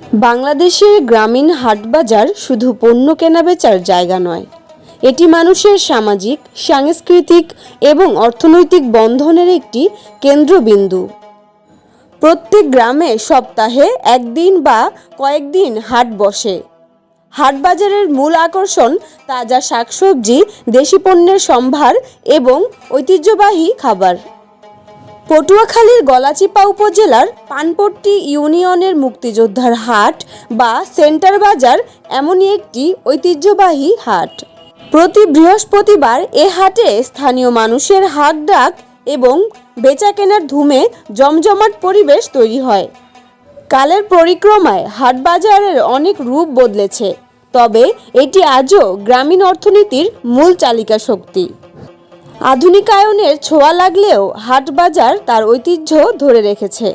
বাংলাদেশের গ্রামীণ হাটবাজার শুধু পণ্য কেনাবেচার জায়গা নয়, এটি মানুষের সামাজিক, সাংস্কৃতিক এবং অর্থনৈতিক বন্ধনের একটি কেন্দ্রবিন্দু। প্রত্যেক গ্রামে সপ্তাহে একদিন বা কয়েকদিন হাট বসে। হাটবাজারের মূল আকর্ষণ তাজা শাকসবজি, দেশি পণ্যের সম্ভার এবং ঐতিহ্যবাহী খাবার। পটুয়াখালীর গলাচিপা উপজেলার পানপট্টি ইউনিয়নের মুক্তিযোদ্ধার হাট বা সেন্টার বাজার এমনই একটি ঐতিহ্যবাহী হাট। প্রতি বৃহস্পতিবার এ হাটে স্থানীয় মানুষের হাক ডাক এবং বেচাকেনার ধুমে জমজমাট পরিবেশ তৈরি হয়। কালের পরিক্রমায় হাটবাজারের অনেক রূপ বদলেছে, তবে এটি আজও গ্রামীণ অর্থনীতির মূল চালিকা শক্তি আধুনিকায়নের ছোঁয়া লাগলেও হাটবাজার তার ঐতিহ্য ধরে রেখেছে।